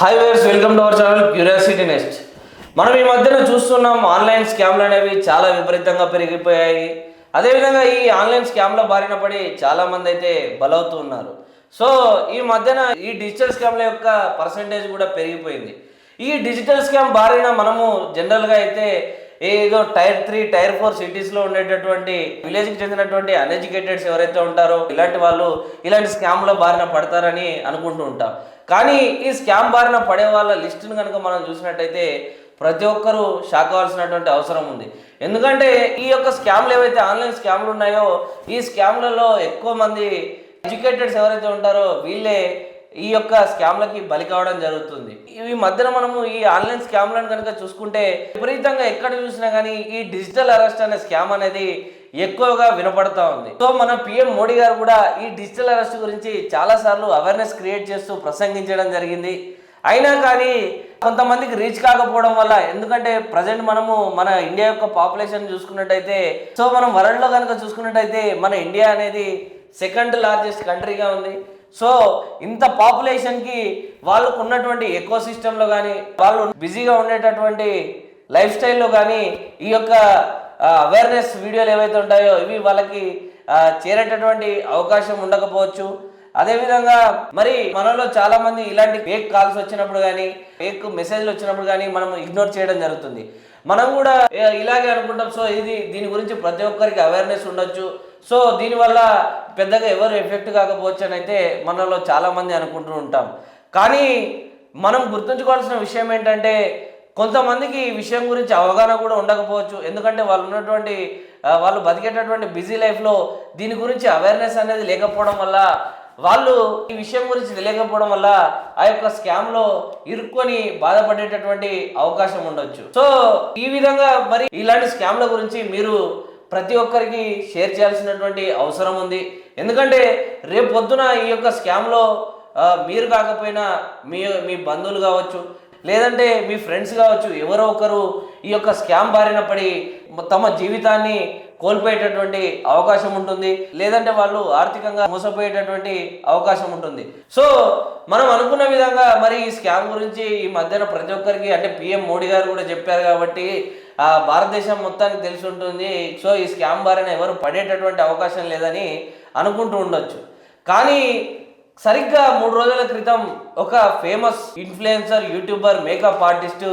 Hi viewers welcome to our channel curiosity next మనం ఈ మధ్యన చూస్తున్నాం ఆన్లైన్ స్కామ్లు అనేవి చాలా విపరీతంగా పెరిగిపోయాయి. అదేవిధంగా ఈ ఆన్లైన్ స్కామ్ల బారిన పడి చాలా మంది అయితే బలవుతూ ఉన్నారు. సో ఈ మధ్యన ఈ డిజిటల్ స్కామ్ల యొక్క పర్సంటేజ్ కూడా పెరిగిపోయింది. ఈ డిజిటల్ స్కామ్ బారిన మనము జనరల్గా అయితే ఏదో టైర్ త్రీ టైర్ ఫోర్ సిటీస్లో ఉండేటటువంటి విలేజ్కి చెందినటువంటి అన్ఎడ్యుకేటెడ్స్ ఎవరైతే ఉంటారో ఇలాంటి వాళ్ళు ఇలాంటి స్కామ్ల బారిన పడతారని అనుకుంటూ ఉంటాం. కానీ ఈ స్కామ్ బారిన పడే వాళ్ళ లిస్టును కనుక మనం చూసినట్టయితే ప్రతి ఒక్కరూ షాక్ అవ్వాల్సినటువంటి అవసరం ఉంది. ఎందుకంటే ఈ యొక్క స్కామ్లు ఏవైతే ఆన్లైన్ స్కామ్లు ఉన్నాయో ఈ స్కామ్లలో ఎక్కువ మంది ఎడ్యుకేటెడ్స్ ఎవరైతే ఉంటారో వీళ్ళే ఈ యొక్క స్కామ్లకి బలి కావడం జరుగుతుంది. ఈ మధ్యన మనము ఈ ఆన్లైన్ స్కామ్లను కనుక చూసుకుంటే విపరీతంగా ఎక్కడ చూసినా కానీ ఈ డిజిటల్ అరెస్ట్ అనే స్కామ్ అనేది ఎక్కువగా వినపడతా ఉంది. సో మన పిఎం మోడీ గారు కూడా ఈ డిజిటల్ అరెస్ట్ గురించి చాలా సార్లు అవేర్నెస్ క్రియేట్ చేస్తూ ప్రసంగించడం జరిగింది. అయినా కానీ కొంతమందికి రీచ్ కాకపోవడం వల్ల ఎందుకంటే ప్రజెంట్ మనము మన ఇండియా యొక్క పాపులేషన్ చూసుకున్నట్టయితే సో మనం వరల్డ్లో కనుక చూసుకున్నట్టయితే మన ఇండియా అనేది సెకండ్ లార్జెస్ట్ కంట్రీగా ఉంది. సో ఇంత పాపులేషన్కి వాళ్ళకు ఉన్నటువంటి ఎకో సిస్టంలో కానీ వాళ్ళు బిజీగా ఉండేటటువంటి లైఫ్ స్టైల్లో కానీ ఈ యొక్క అవేర్నెస్ వీడియోలు ఏవైతే ఉంటాయో ఇవి వాళ్ళకి చేరేటటువంటి అవకాశం ఉండకపోవచ్చు. అదేవిధంగా మరి మనలో చాలా మంది ఇలాంటి ఫేక్ కాల్స్ వచ్చినప్పుడు కానీ ఫేక్ మెసేజ్లు వచ్చినప్పుడు కానీ మనం ఇగ్నోర్ చేయడం జరుగుతుంది. మనం కూడా ఇలాగే అనుకుంటాం. సో ఇది దీని గురించి ప్రతి ఒక్కరికి అవేర్నెస్ ఉండొచ్చు. సో దీనివల్ల పెద్దగా ఎవరు ఎఫెక్ట్ కాకపోవచ్చు అని అయితే మనలో చాలామంది అనుకుంటూ ఉంటాం. కానీ మనం గుర్తుంచుకోవాల్సిన విషయం ఏంటంటే కొంతమందికి ఈ విషయం గురించి అవగాహన కూడా ఉండకపోవచ్చు. ఎందుకంటే వాళ్ళు ఉన్నటువంటి వాళ్ళు బతికేటటువంటి బిజీ లైఫ్లో దీని గురించి అవేర్నెస్ అనేది లేకపోవడం వల్ల వాళ్ళు ఈ విషయం గురించి తెలియకపోవడం వల్ల ఆ యొక్క స్కామ్లో ఇరుక్కొని బాధపడేటటువంటి అవకాశం ఉండొచ్చు. సో ఈ విధంగా మరి ఇలాంటి స్కామ్ల గురించి మీరు ప్రతి ఒక్కరికి షేర్ చేయాల్సినటువంటి అవసరం ఉంది. ఎందుకంటే రేపు పొద్దున ఈ యొక్క స్కామ్లో మీరు కాకపోయినా మీ మీ బంధువులు కావచ్చు లేదంటే మీ ఫ్రెండ్స్ కావచ్చు ఎవరో ఒకరు ఈ యొక్క స్కామ్ బారిన పడి తమ జీవితాన్ని కోల్పోయేటటువంటి అవకాశం ఉంటుంది. లేదంటే వాళ్ళు ఆర్థికంగా మోసపోయేటటువంటి అవకాశం ఉంటుంది. సో మనం అనుకున్న విధంగా మరి ఈ స్కామ్ గురించి ఈ మధ్యన ప్రతి ఒక్కరికి అంటే పిఎం మోడీ గారు కూడా చెప్పారు కాబట్టి ఆ భారతదేశం మొత్తానికి తెలిసి ఉంటుంది. సో ఈ స్కామ్ బారిన ఎవరు పడేటటువంటి అవకాశం లేదని అనుకుంటూ ఉండొచ్చు. కానీ సరిగ్గా మూడు రోజుల క్రితం ఒక famous influencer YouTuber makeup artist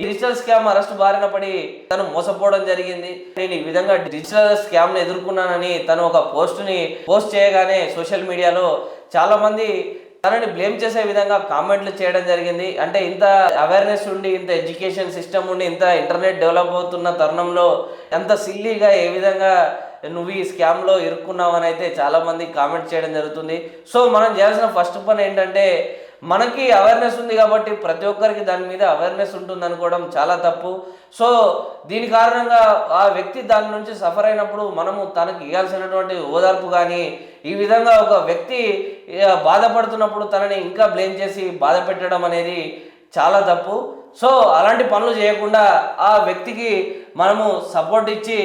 digital scam arrest బారిన పడి తను మోసపోవడం జరిగింది. నేను ఈ విధంగా డిజిటల్ స్కామ్ని ఎదుర్కొన్నానని తను ఒక పోస్ట్ని పోస్ట్ చేయగానే సోషల్ మీడియాలో చాలా మంది తనని బ్లేమ్ చేసే విధంగా కామెంట్లు చేయడం జరిగింది. అంటే ఇంత అవేర్నెస్ ఉండి ఇంత ఎడ్యుకేషన్ సిస్టమ్ ఉండి ఇంత ఇంటర్నెట్ డెవలప్ అవుతున్న తరుణంలో ఎంత సిల్లీగా ఏ విధంగా నువ్వు ఈ స్కామ్లో ఇరుక్కున్నావని అయితే చాలామంది కామెంట్ చేయడం జరుగుతుంది. సో మనం చేయాల్సిన ఫస్ట్ పని ఏంటంటే మనకి అవేర్నెస్ ఉంది కాబట్టి ప్రతి ఒక్కరికి దాని మీద అవేర్నెస్ ఉంటుంది అనుకోవడం చాలా తప్పు. సో దీని కారణంగా ఆ వ్యక్తి దాని నుంచి సఫర్ అయినప్పుడు మనము తనకి ఇవ్వాల్సినటువంటి ఓదార్పు కానీ ఈ విధంగా ఒక వ్యక్తి బాధపడుతున్నప్పుడు తనని ఇంకా బ్లేమ్ చేసి బాధ పెట్టడం అనేది చాలా తప్పు. సో అలాంటి పనులు చేయకుండా ఆ వ్యక్తికి మనము సపోర్ట్ ఇచ్చి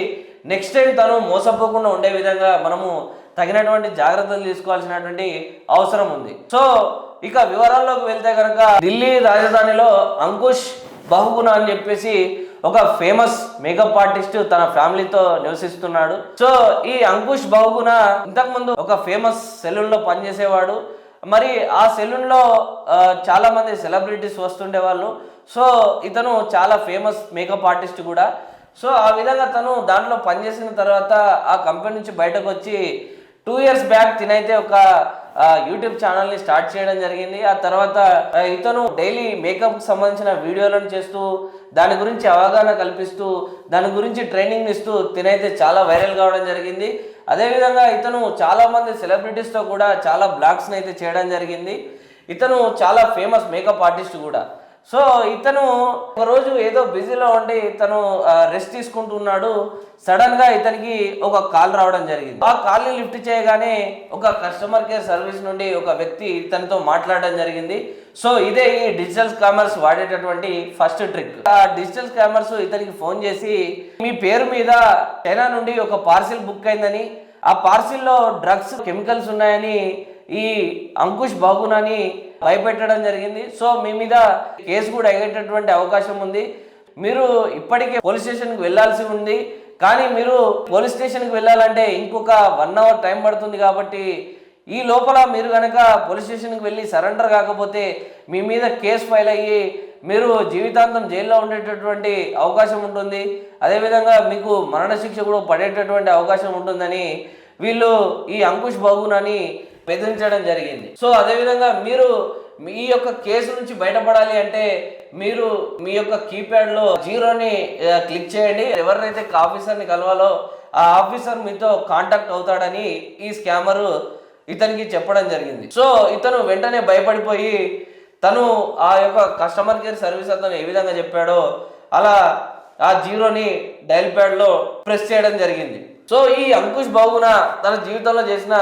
నెక్స్ట్ టైం తను మోసపోకుండా ఉండే విధంగా మనము తగినటువంటి జాగ్రత్తలు తీసుకోవాల్సినటువంటి అవసరం ఉంది. సో ఇక వివరాల్లోకి వెళ్తే కనుక ఢిల్లీ రాజధానిలో అంకుష్ బహుగుణ అని చెప్పేసి ఒక ఫేమస్ మేకప్ ఆర్టిస్ట్ తన ఫ్యామిలీతో నివసిస్తున్నాడు. సో ఈ అంకుష్ బహుగుణ ఇంతకుముందు ఒక ఫేమస్ సెలూన్లో పనిచేసేవాడు. మరి ఆ సెలూన్లో చాలా మంది సెలబ్రిటీస్ వస్తుండేవాళ్ళు సో ఇతను చాలా ఫేమస్ మేకప్ ఆర్టిస్ట్ కూడా. సో ఆ విధంగా తను దాంట్లో పనిచేసిన తర్వాత ఆ కంపెనీ నుంచి బయటకు వచ్చి టూ ఇయర్స్ బ్యాక్ తినైతే ఒక యూట్యూబ్ ఛానల్ని స్టార్ట్ చేయడం జరిగింది. ఆ తర్వాత ఇతను డైలీ మేకప్ సంబంధించిన వీడియోలను చేస్తూ దాని గురించి అవగాహన కల్పిస్తూ దాని గురించి ట్రైనింగ్ ఇస్తూ తినైతే చాలా వైరల్ కావడం జరిగింది. అదేవిధంగా ఇతను చాలా మంది సెలబ్రిటీస్తో కూడా చాలా బ్లాగ్స్ని అయితే చేయడం జరిగింది. ఇతను చాలా ఫేమస్ మేకప్ ఆర్టిస్ట్ కూడా. సో ఇతను ఒక రోజు ఏదో బిజీలో ఉండి తను రెస్ట్ తీసుకుంటున్నాడు. సడన్గా ఇతనికి ఒక కాల్ రావడం జరిగింది. ఆ కాల్ని లిఫ్ట్ చేయగానే ఒక కస్టమర్ కేర్ సర్వీస్ నుండి ఒక వ్యక్తి ఇతనితో మాట్లాడడం జరిగింది. సో ఇదే ఈ డిజిటల్ స్కామర్స్ వాడేటటువంటి ఫస్ట్ ట్రిక్. ఆ డిజిటల్ స్కామర్స్ ఇతనికి ఫోన్ చేసి మీ పేరు మీద చైనా నుండి ఒక పార్సిల్ బుక్ అయిందని ఆ పార్సిల్లో డ్రగ్స్ కెమికల్స్ ఉన్నాయని ఈ అంకుష్ బాగునని భయపెట్టడం జరిగింది. సో మీ మీద కేసు కూడా అయ్యేటటువంటి అవకాశం ఉంది. మీరు ఇప్పటికే పోలీస్ స్టేషన్కి వెళ్ళాల్సి ఉంది. కానీ మీరు పోలీస్ స్టేషన్కి వెళ్ళాలంటే ఇంకొక వన్ అవర్ టైం పడుతుంది కాబట్టి ఈ లోపల మీరు కనుక పోలీస్ స్టేషన్కి వెళ్ళి సరెండర్ కాకపోతే మీ మీద కేసు ఫైల్ అయ్యి మీరు జీవితాంతం జైల్లో ఉండేటటువంటి అవకాశం ఉంటుంది. అదేవిధంగా మీకు మరణశిక్ష కూడా పడేటటువంటి అవకాశం ఉంటుందని వీళ్ళు ఈ అంకుష్ బాబునని బెదిరించడం జరిగింది. సో అదేవిధంగా మీరు మీ యొక్క కేసు నుంచి బయటపడాలి అంటే మీరు మీ యొక్క కీప్యాడ్లో జీరోని క్లిక్ చేయండి. ఎవరినైతే ఆఫీసర్ని కలవాలో ఆ ఆఫీసర్ మీతో కాంటాక్ట్ అవుతాడని ఈ స్కామరు ఇతనికి చెప్పడం జరిగింది. సో ఇతను వెంటనే భయపడిపోయి తను ఆ యొక్క కస్టమర్ కేర్ సర్వీస్ అతను ఏ విధంగా చెప్పాడో అలా ఆ జీరోని డైల్ ప్యాడ్లో ప్రెస్ చేయడం జరిగింది. సో ఈ అంకుష్ బాబున తన జీవితంలో చేసిన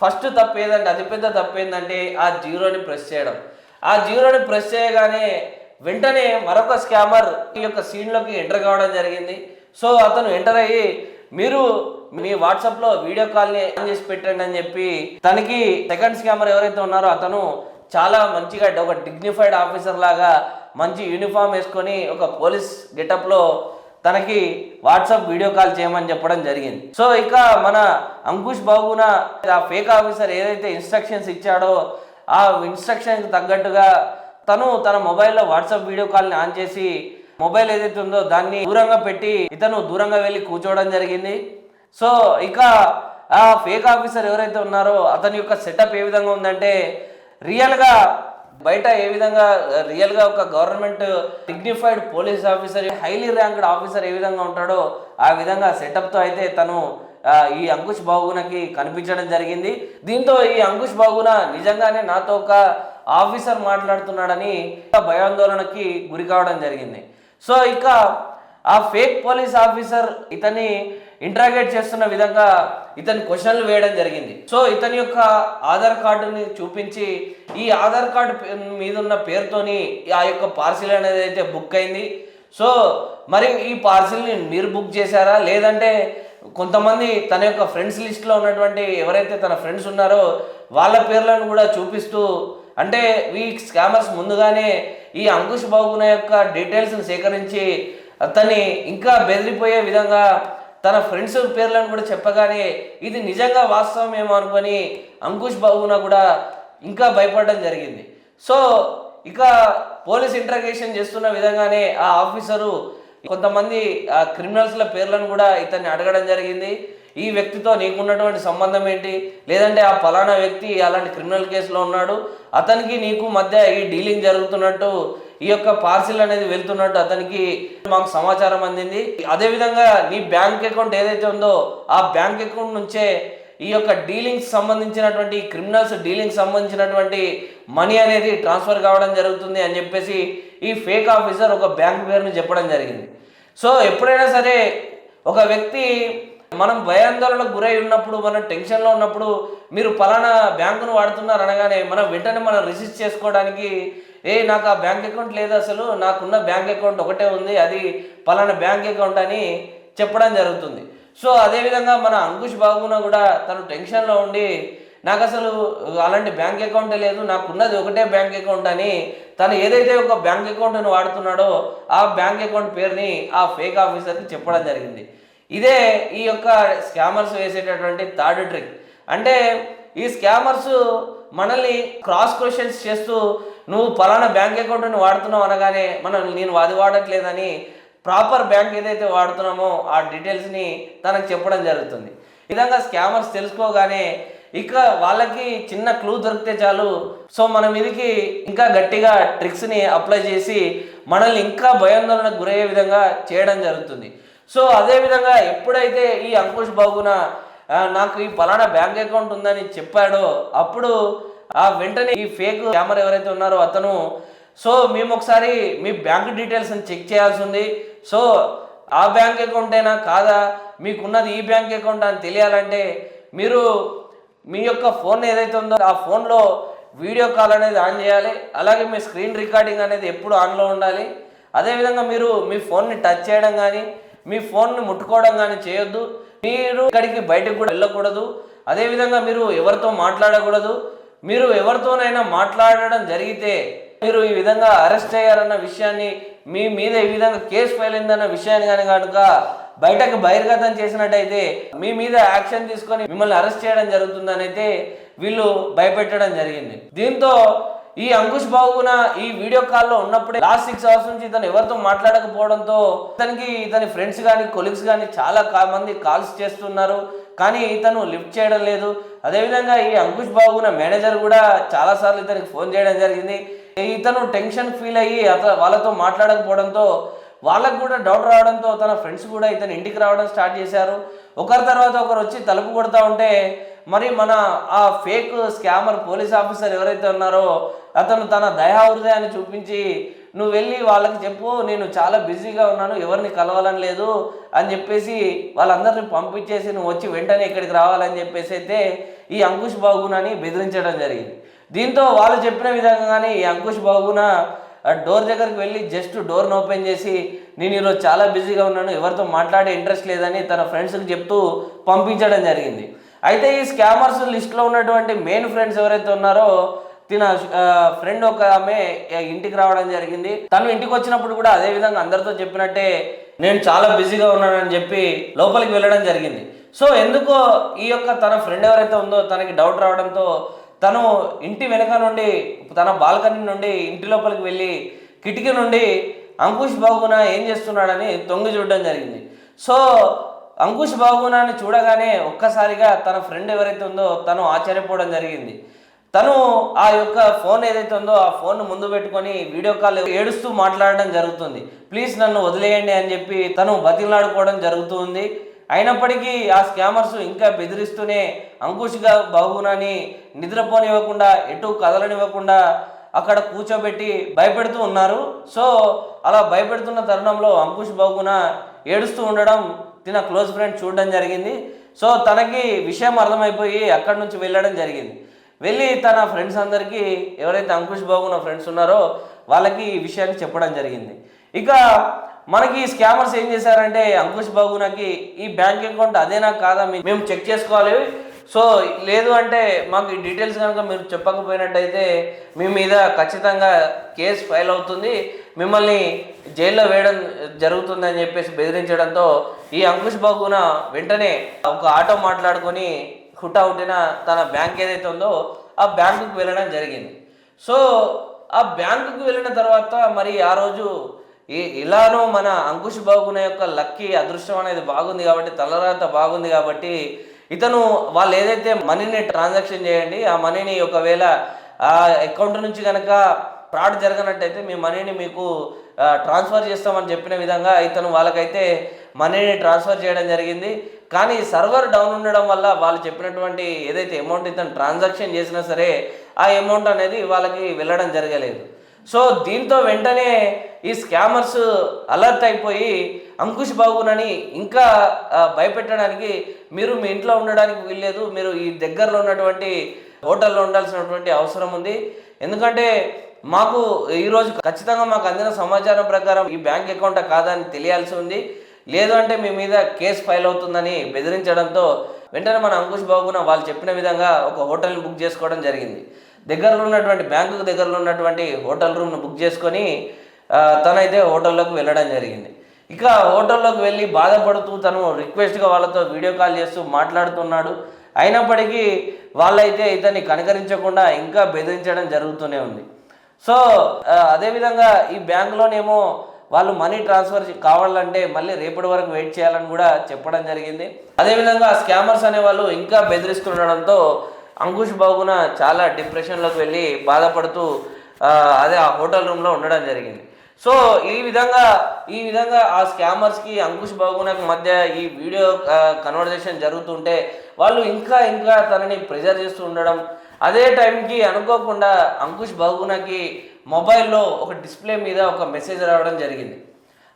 ఫస్ట్ తప్పు ఏదంటే అతిపెద్ద తప్పు ఏంటంటే ఆ జీరోని ప్రెస్ చేయడం. ఆ జీరోని ప్రెస్ చేయగానే వెంటనే మరొక స్కామర్ ఈ యొక్క సీన్లోకి ఎంటర్ కావడం జరిగింది. సో అతను ఎంటర్ అయ్యి మీరు మీ వాట్సాప్లో వీడియో కాల్ని ఆన్ చేసి పెట్టండి అని చెప్పి తనకి సెకండ్ స్కామర్ ఎవరైతే ఉన్నారో అతను చాలా మంచిగా ఒక డిగ్నిఫైడ్ ఆఫీసర్ లాగా మంచి యూనిఫామ్ వేసుకొని ఒక పోలీస్ గెటప్లో తనకి వాట్సాప్ వీడియో కాల్ చేయమని చెప్పడం జరిగింది. సో ఇక మన అంకుష్ బాబున ఆ ఫేక్ ఆఫీసర్ ఏదైతే ఇన్స్ట్రక్షన్స్ ఇచ్చాడో ఆ ఇన్స్ట్రక్షన్కి తగ్గట్టుగా తను తన మొబైల్లో వాట్సాప్ వీడియో కాల్ని ఆన్ చేసి మొబైల్ ఏదైతే ఉందో దాన్ని దూరంగా పెట్టి ఇతను దూరంగా వెళ్ళి కూర్చోవడం జరిగింది. సో ఇక ఆ ఫేక్ ఆఫీసర్ ఎవరైతే ఉన్నారో అతని యొక్క సెటప్ ఏ విధంగా ఉందంటే రియల్గా బయట ఏ విధంగా రియల్గా ఒక government dignified police officer highly ranked officer ఏ విధంగా ఉంటాడో ఆ విధంగా సెటప్తో అయితే తను ఈ అంకుష్ బాగునకి కనిపించడం జరిగింది. దీంతో ఈ అంకుష్ బాగున నిజంగానే నాతో ఒక ఆఫీసర్ మాట్లాడుతున్నాడని భయాందోళనకి గురి కావడం జరిగింది. సో ఇక ఆ ఫేక్ పోలీస్ ఆఫీసర్ ఇతన్ని ఇంట్రాగేట్ చేస్తున్న విధంగా ఇతని క్వశ్చన్లు వేయడం జరిగింది. సో ఇతని యొక్క ఆధార్ కార్డుని చూపించి ఈ ఆధార్ కార్డు మీద ఉన్న పేరుతోని ఆ యొక్క పార్సిల్ అనేది అయితే బుక్ అయింది. సో మరి ఈ పార్సిల్ని మీరు బుక్ చేశారా? లేదంటే కొంతమంది తన యొక్క ఫ్రెండ్స్ లిస్ట్లో ఉన్నటువంటి ఎవరైతే తన ఫ్రెండ్స్ ఉన్నారో వాళ్ళ పేర్లను కూడా చూపిస్తూ అంటే ఈ స్కామర్స్ ముందుగానే ఈ అంకుష్ బాబున యొక్క డీటెయిల్స్ని సేకరించి అతన్ని ఇంకా బెదిరిపోయే విధంగా తన ఫ్రెండ్స్ పేర్లను కూడా చెప్పగానే ఇది నిజంగా వాస్తవం ఏమో అనుకొని అంకుష్ బాబున కూడా ఇంకా భయపడడం జరిగింది. సో ఇక పోలీస్ ఇంటర్గేషన్ చేస్తున్న విధంగానే ఆ ఆఫీసరు కొంతమంది ఆ క్రిమినల్స్ల పేర్లను కూడా ఇతన్ని అడగడం జరిగింది. ఈ వ్యక్తితో నీకున్నటువంటి సంబంధం ఏంటి? లేదంటే ఆ పలానా వ్యక్తి అలాంటి క్రిమినల్ కేసులో ఉన్నాడు. అతనికి నీకు మధ్య ఈ డీలింగ్ జరుగుతున్నట్టు ఈ యొక్క పార్సిల్ అనేది వెళ్తున్నట్టు అతనికి మాకు సమాచారం అందింది. అదేవిధంగా నీ బ్యాంక్ అకౌంట్ ఏదైతే ఉందో ఆ బ్యాంక్ అకౌంట్ నుంచే ఈ యొక్క డీలింగ్స్ సంబంధించినటువంటి క్రిమినల్స్ డీలింగ్స్ సంబంధించినటువంటి మనీ అనేది ట్రాన్స్ఫర్ కావడం జరుగుతుంది అని చెప్పేసి ఈ ఫేక్ ఆఫీసర్ ఒక బ్యాంక్ పేరుని చెప్పడం జరిగింది. సో ఎప్పుడైనా సరే ఒక వ్యక్తి మనం భయాందోళనకు గురై ఉన్నప్పుడు మనం టెన్షన్లో ఉన్నప్పుడు మీరు పలానా బ్యాంకును వాడుతున్నారు అనగానే మనం వెంటనే మనం రిసీవ్ చేసుకోవడానికి ఏ నాకు ఆ బ్యాంక్ అకౌంట్ లేదు అసలు. నాకున్న బ్యాంక్ అకౌంట్ ఒకటే ఉంది. అది పలానా బ్యాంక్ అకౌంట్ అని చెప్పడం జరుగుతుంది. సో అదేవిధంగా మన అంకుష్ బాబున కూడా తను టెన్షన్లో ఉండి నాకు అసలు అలాంటి బ్యాంక్ అకౌంటే లేదు. నాకున్నది ఒకటే బ్యాంక్ అకౌంట్ అని తను ఏదైతే ఒక బ్యాంక్ అకౌంట్ని వాడుతున్నాడో ఆ బ్యాంక్ అకౌంట్ పేరుని ఆ ఫేక్ ఆఫీసర్కి చెప్పడం జరిగింది. ఇదే ఈ యొక్క స్కామర్స్ వేసేటటువంటి థర్డ్ ట్రిక్. అంటే ఈ స్కామర్స్ మనల్ని క్రాస్ క్వశ్చన్స్ చేస్తూ నువ్వు పలానా బ్యాంక్ అకౌంట్ని వాడుతున్నావు అనగానే మనం నేను అది వాడట్లేదని ప్రాపర్ బ్యాంక్ ఏదైతే వాడుతున్నామో ఆ డీటెయిల్స్ని తనకు చెప్పడం జరుగుతుంది. విధంగా స్కామర్స్ తెలుసుకోగానే ఇక వాళ్ళకి చిన్న క్లూ దొరికితే చాలు. సో మన మీదకి ఇంకా గట్టిగా ట్రిక్స్ని అప్లై చేసి మనల్ని ఇంకా భయాందోళనకు గురయ్యే విధంగా చేయడం జరుగుతుంది. సో అదేవిధంగా ఎప్పుడైతే ఈ అంకుష్ బాబున నాకు ఈ ఫలానా బ్యాంక్ అకౌంట్ ఉందని చెప్పాడో అప్పుడు ఆ వెంటనే ఈ ఫేక్ కెమెరా ఎవరైతే ఉన్నారో అతను సో మేము ఒకసారి మీ బ్యాంక్ డీటెయిల్స్ చెక్ చేయాల్సి ఉంది సో ఆ బ్యాంక్ అకౌంటేనా కాదా? మీకున్నది ఈ బ్యాంక్ అకౌంట్ అని తెలియాలంటే మీరు మీ యొక్క ఫోన్ ఏదైతే ఉందో ఆ ఫోన్లో వీడియో కాల్ అనేది ఆన్ చేయాలి. అలాగే మీ స్క్రీన్ రికార్డింగ్ అనేది ఎప్పుడు ఆన్లో ఉండాలి. అదేవిధంగా మీరు మీ ఫోన్ని టచ్ చేయడం కానీ మీ ఫోన్ని ముట్టుకోవడం కానీ చేయొద్దు. మీరు ఇక్కడికి బయటకు కూడా వెళ్ళకూడదు. అదేవిధంగా మీరు ఎవరితో మాట్లాడకూడదు. మీరు ఎవరితోనైనా మాట్లాడడం జరిగితే మీరు ఈ విధంగా అరెస్ట్ అయ్యారన్న విషయాన్ని మీ మీద ఈ విధంగా కేసు ఫైల్ అయిందన్న విషయాన్ని కానీ కనుక బయటకు బహిర్గతం చేసినట్టయితే మీ మీద యాక్షన్ తీసుకొని మిమ్మల్ని అరెస్ట్ చేయడం జరుగుతుందని అయితే వీళ్ళు భయపెట్టడం జరిగింది. దీంతో ఈ అంకుష్ బాబున ఈ వీడియో కాల్లో ఉన్నప్పుడే లాస్ట్ సిక్స్ అవర్స్ నుంచి ఇతను ఎవరితో మాట్లాడకపోవడంతో ఇతనికి ఇతని ఫ్రెండ్స్ కానీ కొలీగ్స్ కానీ చాలా మంది కాల్స్ చేస్తున్నారు. కానీ ఇతను లిఫ్ట్ చేయడం లేదు. అదేవిధంగా ఈ అంకుష్ బాబున మేనేజర్ కూడా చాలాసార్లు ఇతనికి ఫోన్ చేయడం జరిగింది. ఇతను టెన్షన్ ఫీల్ అయ్యి అత వాళ్ళతో మాట్లాడకపోవడంతో వాళ్ళకు కూడా డౌట్ రావడంతో తన ఫ్రెండ్స్ కూడా ఇతను ఇంటికి రావడం స్టార్ట్ చేశారు. ఒకరి తర్వాత ఒకరు వచ్చి తలుపు కొడతా ఉంటే మరి మన ఆ ఫేక్ స్కామర్ పోలీస్ ఆఫీసర్ ఎవరైతే ఉన్నారో అతను తన దయా హృదయాన్ని చూపించి నువ్వు వెళ్ళి వాళ్ళకి చెప్పు నేను చాలా బిజీగా ఉన్నాను ఎవరిని కలవాలని లేదు అని చెప్పేసి వాళ్ళందరిని పంపించేసి నువ్వు వచ్చి వెంటనే ఇక్కడికి రావాలని చెప్పేసి అయితే ఈ అంకుష్ బాగునని బెదిరించడం జరిగింది. దీంతో వాళ్ళు చెప్పిన విధంగానే ఈ అంకుష్ బాగున ఆ డోర్ దగ్గరికి వెళ్ళి జస్ట్ డోర్ను ఓపెన్ చేసి నేను ఈరోజు చాలా బిజీగా ఉన్నాను ఎవరితో మాట్లాడే ఇంట్రెస్ట్ లేదని తన ఫ్రెండ్స్కి చెప్తూ పంపించడం జరిగింది. అయితే ఈ స్కామర్స్ లిస్ట్లో ఉన్నటువంటి మెయిన్ ఫ్రెండ్స్ ఎవరైతే ఉన్నారో తిన ఫ్రెండ్ ఒక ఆమె ఇంటికి రావడం జరిగింది. తను ఇంటికి వచ్చినప్పుడు కూడా అదే విధంగా అందరితో చెప్పినట్టే నేను చాలా బిజీగా ఉన్నానని చెప్పి లోపలికి వెళ్ళడం జరిగింది. సో ఎందుకో ఈ యొక్క తన ఫ్రెండ్ ఎవరైతే ఉందో తనకి డౌట్ రావడంతో తను ఇంటి వెనుక నుండి తన బాల్కనీ నుండి ఇంటి లోపలికి వెళ్ళి కిటికీ నుండి అంకుష్ బాబున ఏం చేస్తున్నాడని తొంగి చూడడం జరిగింది. సో అంకుష్ బాగునాని చూడగానే ఒక్కసారిగా తన ఫ్రెండ్ ఎవరైతే ఉందో తను ఆశ్చర్యపోవడం జరిగింది. తను ఆ యొక్క ఫోన్ ఏదైతే ఉందో ఆ ఫోన్ ముందు పెట్టుకొని వీడియో కాల్ ఏడుస్తూ మాట్లాడడం జరుగుతుంది. ప్లీజ్ నన్ను వదిలేయండి అని చెప్పి తను బతిలాడుకోవడం జరుగుతుంది. అయినప్పటికీ ఆ స్కామర్స్ ఇంకా బెదిరిస్తూనే అంకుష్గా బాగునని నిద్రపోనివ్వకుండా ఎటు కదలనివ్వకుండా అక్కడ కూర్చోబెట్టి భయపెడుతూ ఉన్నారు. సో అలా భయపెడుతున్న తరుణంలో అంకుష్ బాగున ఏడుస్తూ ఉండడం తిన క్లోజ్ ఫ్రెండ్ చూడడం జరిగింది. సో తనకి విషయం అర్థమైపోయి అక్కడి నుంచి వెళ్ళడం జరిగింది. వెళ్ళి తన ఫ్రెండ్స్ అందరికీ ఎవరైతే అంకుష్ బాగున్న ఫ్రెండ్స్ ఉన్నారో వాళ్ళకి ఈ విషయాన్ని చెప్పడం జరిగింది. ఇక మనకి ఈ స్కామర్స్ ఏం చేశారంటే అంకుష్ బాగునకి ఈ బ్యాంక్ అకౌంట్ అదేనా కాదా మేము చెక్ చేసుకోవాలి. సో లేదు అంటే మాకు ఈ డీటెయిల్స్ కనుక మీరు చెప్పకపోయినట్టయితే మీ మీద ఖచ్చితంగా కేసు ఫైల్ అవుతుంది. మిమ్మల్ని జైల్లో వేయడం జరుగుతుందని చెప్పేసి బెదిరించడంతో ఈ అంకుష్ బాబున వెంటనే ఒక ఆటో మాట్లాడుకొని హుటాహుటిన తన బ్యాంక్ ఏదైతే ఉందో ఆ బ్యాంకుకి వెళ్ళడం జరిగింది. సో ఆ బ్యాంకుకి వెళ్ళిన తర్వాత మరి ఆ రోజు ఈ ఇలానో మన అంకుష్ బాగున యొక్క లక్కీ అదృష్టం అనేది బాగుంది కాబట్టి తలరాత బాగుంది కాబట్టి ఇతను వాళ్ళు ఏదైతే మనీని ట్రాన్సాక్షన్ చేయండి ఆ మనీని ఒకవేళ ఆ అకౌంట్ నుంచి కనుక ఫ్రాడ్ జరగనట్టయితే మీ మనీని మీకు ట్రాన్స్ఫర్ చేస్తామని చెప్పిన విధంగా ఇతను వాళ్ళకైతే మనీని ట్రాన్స్ఫర్ చేయడం జరిగింది. కానీ సర్వర్ డౌన్ ఉండడం వల్ల వాళ్ళు చెప్పినటువంటి ఏదైతే అమౌంట్ ఇతను ట్రాన్సాక్షన్ చేసినా సరే ఆ అమౌంట్ అనేది వాళ్ళకి వెళ్ళడం జరగలేదు. సో దీంతో వెంటనే ఈ స్కామర్స్ అలర్ట్ అయిపోయి అంకుష్ బాబునని ఇంకా భయపెట్టడానికి మీరు మీ ఇంట్లో ఉండడానికి వీల్లేదు. మీరు ఈ దగ్గరలో ఉన్నటువంటి హోటల్లో ఉండాల్సినటువంటి అవసరం ఉంది. ఎందుకంటే మాకు ఈరోజు ఖచ్చితంగా మాకు అందిన సమాచారం ప్రకారం ఈ బ్యాంక్ అకౌంట్ కాదా అని తెలియాల్సి ఉంది. లేదు అంటే మీ మీద కేసు ఫైల్ అవుతుందని బెదిరించడంతో వెంటనే మన అంకుష్ బాబున వాళ్ళు చెప్పిన విధంగా ఒక హోటల్ని బుక్ చేసుకోవడం జరిగింది. దగ్గరలో ఉన్నటువంటి బ్యాంకుకు దగ్గరలో ఉన్నటువంటి హోటల్ రూమ్ను బుక్ చేసుకొని తనైతే హోటల్లోకి వెళ్ళడం జరిగింది. ఇక హోటల్లోకి వెళ్ళి బాధపడుతూ తను రిక్వెస్ట్గా వాళ్ళతో వీడియో కాల్ చేస్తూ మాట్లాడుతున్నాడు. అయినప్పటికీ వాళ్ళైతే ఇతన్ని కనికరించకుండా ఇంకా బెదిరించడం జరుగుతూనే ఉంది. సో అదేవిధంగా ఈ బ్యాంకులోనేమో వాళ్ళు మనీ ట్రాన్స్ఫర్ కావాలంటే మళ్ళీ రేపటి వరకు వెయిట్ చేయాలని కూడా చెప్పడం జరిగింది. అదేవిధంగా స్కామర్స్ అనే వాళ్ళు ఇంకా బెదిరిస్తుండడంతో అంకుష్ బాగున చాలా డిప్రెషన్లోకి వెళ్ళి బాధపడుతూ అదే ఆ హోటల్ రూమ్లో ఉండడం జరిగింది. సో ఈ విధంగా ఈ విధంగా ఆ స్కామర్స్కి అంకుష్ బాగునకు మధ్య ఈ వీడియో కన్వర్జేషన్ జరుగుతుంటే వాళ్ళు ఇంకా ఇంకా తనని ప్రెజర్ చేస్తూ ఉండడం అదే టైంకి అనుకోకుండా అంకుష్ బాగునకి మొబైల్లో ఒక డిస్ప్లే మీద ఒక మెసేజ్ రావడం జరిగింది.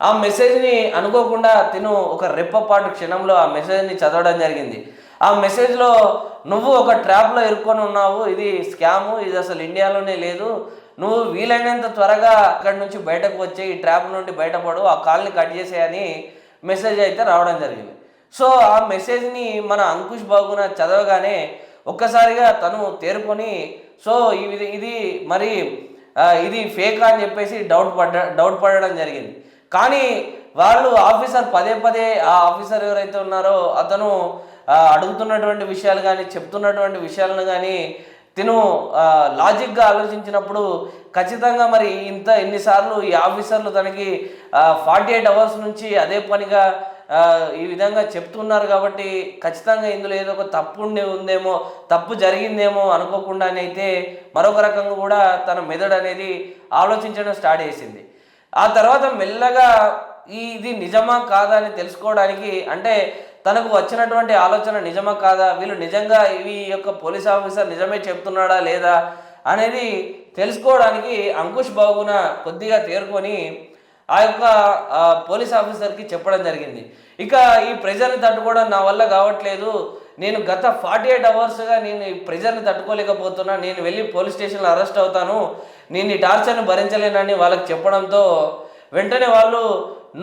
ఆ మెసేజ్ని అనుకోకుండా తిను ఒక రెప్పపాటు క్షణంలో ఆ మెసేజ్ని చదవడం జరిగింది. ఆ మెసేజ్లో నువ్వు ఒక ట్రాప్లో ఇరుక్కొని ఉన్నావు ఇది స్కాము ఇది అసలు ఇండియాలోనే లేదు. నువ్వు వీలైనంత త్వరగా అక్కడి నుంచి బయటకు వచ్చి ఈ ట్రాప్ నుండి బయటపడు ఆ కాల్ని కట్ చేసేయని మెసేజ్ అయితే రావడం జరిగింది. సో ఆ మెసేజ్ని మన అంకుష్ బాబున చదవగానే ఒక్కసారిగా తను తేరుకొని సో ఇది ఇది మరి ఇది ఫేక్ అని చెప్పేసి డౌట్ పడ్డ డౌట్ పడడం జరిగింది. కానీ వాళ్ళు ఆఫీసర్ పదే పదే ఆ ఆఫీసర్ ఎవరైతే ఉన్నారో అతను అడుగుతున్నటువంటి విషయాలు కానీ చెప్తున్నటువంటి విషయాలను కానీ తిను లాజిక్గా ఆలోచించినప్పుడు ఖచ్చితంగా మరి ఇంత ఎన్నిసార్లు ఈ ఆఫీసర్లు తనకి ఫార్టీ ఎయిట్ అవర్స్ నుంచి అదే పనిగా ఈ విధంగా చెప్తున్నారు కాబట్టి ఖచ్చితంగా ఇందులో ఏదో ఒక తప్పు ఉందేమో తప్పు జరిగిందేమో అనుకోకుండానైతే మరొక రకంగా కూడా తన మెదడు అనేది ఆలోచించడం స్టార్ట్ చేసింది. ఆ తర్వాత మెల్లగా ఈ ఇది నిజమా కాదా అని తెలుసుకోవడానికి అంటే తనకు వచ్చినటువంటి ఆలోచన నిజమా కాదా వీళ్ళు నిజంగా ఇవి ఈ యొక్క పోలీస్ ఆఫీసర్ నిజమే చెప్తున్నాడా లేదా అనేది తెలుసుకోవడానికి అంకుష్ బాబున కొద్దిగా తేరుకొని ఆ యొక్క పోలీస్ ఆఫీసర్కి చెప్పడం జరిగింది. ఇక ఈ ప్రెజర్ని తట్టుకోవడం నా వల్ల కావట్లేదు. నేను గత ఫార్టీ ఎయిట్ అవర్స్గా నేను ఈ ప్రెజర్ని తట్టుకోలేకపోతున్నా. నేను వెళ్ళి పోలీస్ స్టేషన్లో అరెస్ట్ అవుతాను. నేను ఈ టార్చర్ని భరించలేనని వాళ్ళకి చెప్పడంతో వెంటనే వాళ్ళు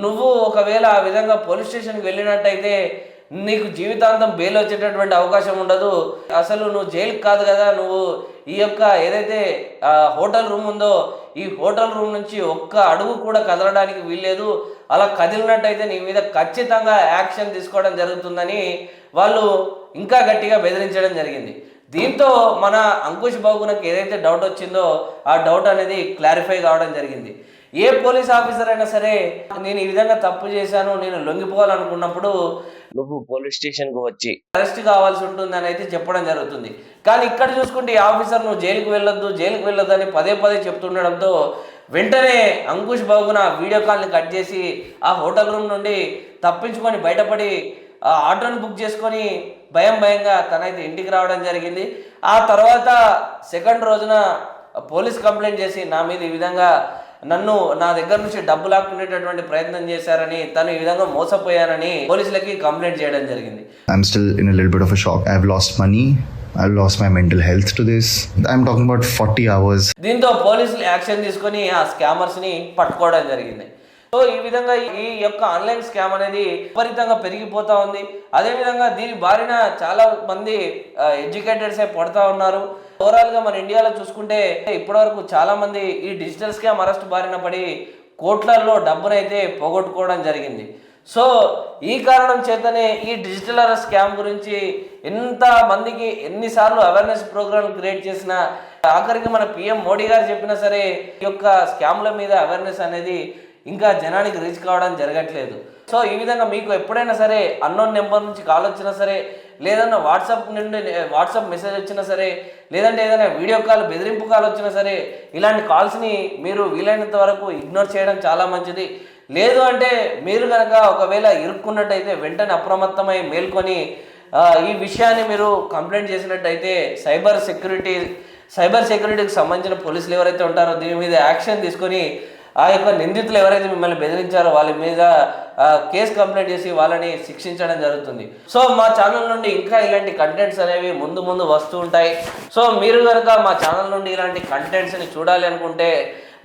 నువ్వు ఒకవేళ ఆ విధంగా పోలీస్ స్టేషన్కి వెళ్ళినట్టయితే నీకు జీవితాంతం బెయిల్ వచ్చేటటువంటి అవకాశం ఉండదు. అసలు నువ్వు జైలుకి కాదు కదా నువ్వు ఈ యొక్క ఏదైతే హోటల్ రూమ్ ఉందో ఈ హోటల్ రూమ్ నుంచి ఒక్క అడుగు కూడా కదలడానికి వీల్లేదు. అలా కదిలినట్టయితే నీ మీద ఖచ్చితంగా యాక్షన్ తీసుకోవడం జరుగుతుందని వాళ్ళు ఇంకా గట్టిగా బెదిరించడం జరిగింది. దీంతో మన అంకుష్ బాబునకు ఏదైతే డౌట్ వచ్చిందో ఆ డౌట్ అనేది క్లారిఫై కావడం జరిగింది. ఏ పోలీస్ ఆఫీసర్ అయినా సరే నేను ఈ విధంగా తప్పు చేశాను నేను లొంగిపోవాలనుకున్నప్పుడు నువ్వు పోలీస్ స్టేషన్కు వచ్చి అరెస్ట్ కావాల్సి ఉంటుందని అయితే చెప్పడం జరుగుతుంది. కానీ ఇక్కడ చూసుకుంటే ఈ ఆఫీసర్ నువ్వు జైలుకు వెళ్ళొద్దు జైలుకు వెళ్ళొద్దు అని పదే పదే చెప్తుండడంతో వెంటనే అంకుష్ బాబున వీడియో కాల్ని కట్ చేసి ఆ హోటల్ రూమ్ నుండి తప్పించుకొని బయటపడి ఆ ఆటోని బుక్ చేసుకొని భయం భయంగా తనైతే ఇంటికి రావడం జరిగింది. ఆ తర్వాత సెకండ్ రోజున పోలీస్ కంప్లైంట్ చేసి నా మీద ఈ విధంగా నన్ను నా దగ్గర నుంచి డబ్బు లాక్కునేటటువంటి ప్రయత్నం చేశారని తను ఈ విధంగా మోసపోయానని పోలీసులకి కంప్లైంట్ చేయడం జరిగింది in a little bit of a shock. I've lost money. I've lost my mental health to this. I'm talking about 40 hours. దీంతో పోలీసులు యాక్షన్ తీసుకొని ఆ స్కామర్స్ని పట్టుకోవడం జరిగింది సో ఈ విధంగా ఈ యొక్క ఆన్లైన్ స్కామ్ అనేది విపరీతంగా పెరిగిపోతా ఉంది అదే విధంగా దీని బారిన చాలా మంది ఎడ్యుకేటెడ్సే పడతా ఉన్నారు ఓవరాల్గా మన ఇండియాలో చూసుకుంటే ఇప్పటివరకు చాలా మంది ఈ డిజిటల్ స్కామ్ అరెస్ట్ బారిన పడి కోట్లల్లో డబ్బునైతే పోగొట్టుకోవడం జరిగింది. సో ఈ కారణం చేతనే ఈ డిజిటల్ అరెస్ట్ స్కామ్ గురించి ఎంత మందికి ఎన్నిసార్లు అవేర్నెస్ ప్రోగ్రామ్ క్రియేట్ చేసినా ఆఖరికి మన పిఎం మోడీ గారు చెప్పినా సరే ఈ యొక్క స్కామ్ల మీద అవేర్నెస్ అనేది ఇంకా జనానికి రీచ్ కావడం జరగట్లేదు. సో ఈ విధంగా మీకు ఎప్పుడైనా సరే అన్నోన్ నెంబర్ నుంచి కాల్ వచ్చినా సరే లేదన్నా వాట్సాప్ నుండి వాట్సాప్ మెసేజ్ వచ్చినా సరే లేదంటే ఏదైనా వీడియో కాల్ బెదిరింపు కాల్ వచ్చినా సరే ఇలాంటి కాల్స్ని మీరు వీలైనంత వరకు ఇగ్నోర్ చేయడం చాలా మంచిది. లేదు అంటే మీరు కనుక ఒకవేళ ఇరుక్కున్నట్టయితే వెంటనే అప్రమత్తమై మేల్కొని ఈ విషయాన్ని మీరు కంప్లైంట్ చేసినట్టయితే సైబర్ సెక్యూరిటీ సైబర్ సెక్యూరిటీకి సంబంధించిన పోలీసులు ఎవరైతే ఉంటారో దీని మీద యాక్షన్ తీసుకొని ఆ యొక్క నిందితులు ఎవరైతే మిమ్మల్ని బెదిరించారో వాళ్ళ మీద కేసు కంప్లైంట్ చేసి వాళ్ళని శిక్షించడం జరుగుతుంది. సో మా ఛానల్ నుండి ఇంకా ఇలాంటి కంటెంట్స్ అనేవి ముందు ముందు వస్తూ ఉంటాయి. సో మీరు కనుక మా ఛానల్ నుండి ఇలాంటి కంటెంట్స్ని చూడాలి అనుకుంటే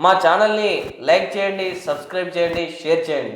మా ఛానల్ని లైక్ చేయండి సబ్స్క్రైబ్ చేయండి షేర్ చేయండి.